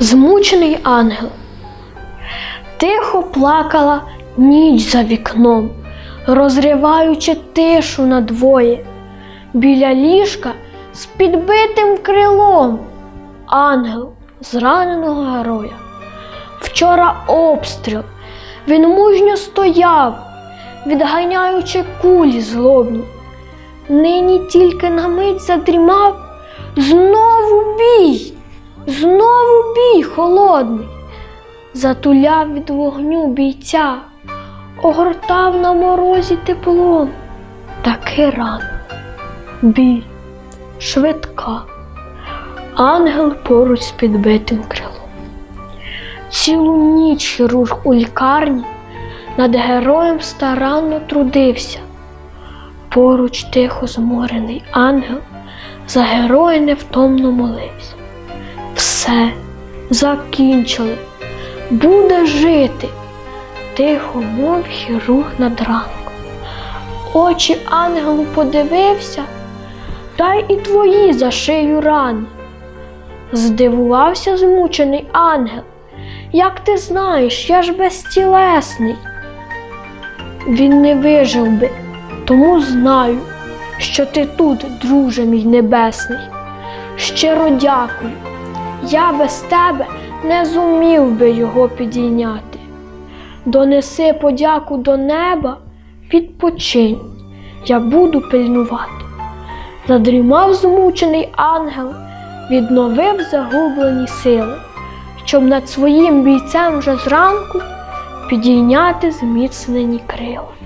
Змучений ангел. Тихо плакала ніч за вікном, розриваючи тишу надвоє. Біля ліжка з підбитим крилом. Ангел зраненого героя. Вчора обстріл. Він мужньо стояв, відганяючи кулі злобні. Нині тільки на мить задрімав. Знову бій, знову бій холодний. Затуляв від вогню бійця, огортав на морозі теплом. Таки рано, біль, швидка, ангел поруч з підбитим крилом. Цілу ніч хірург у лікарні над героєм старанно трудився. Поруч тихо зморений ангел за героя невтомно молився. Все закінчили, буде жити, тихо мов хірург над ранком. Очі ангелу подивився, дай і твої за шию рани. Здивувався змучений ангел. Як ти знаєш, я ж безтілесний. Він не вижив би, тому знаю, що ти тут, друже мій небесний. Щиро дякую. Я без тебе не зумів би його підійняти. Донеси подяку до неба, відпочинь, я буду пильнувати. Задрімав змучений ангел, відновив загублені сили, щоб над своїм бійцем вже зранку підійняти зміцнені крила.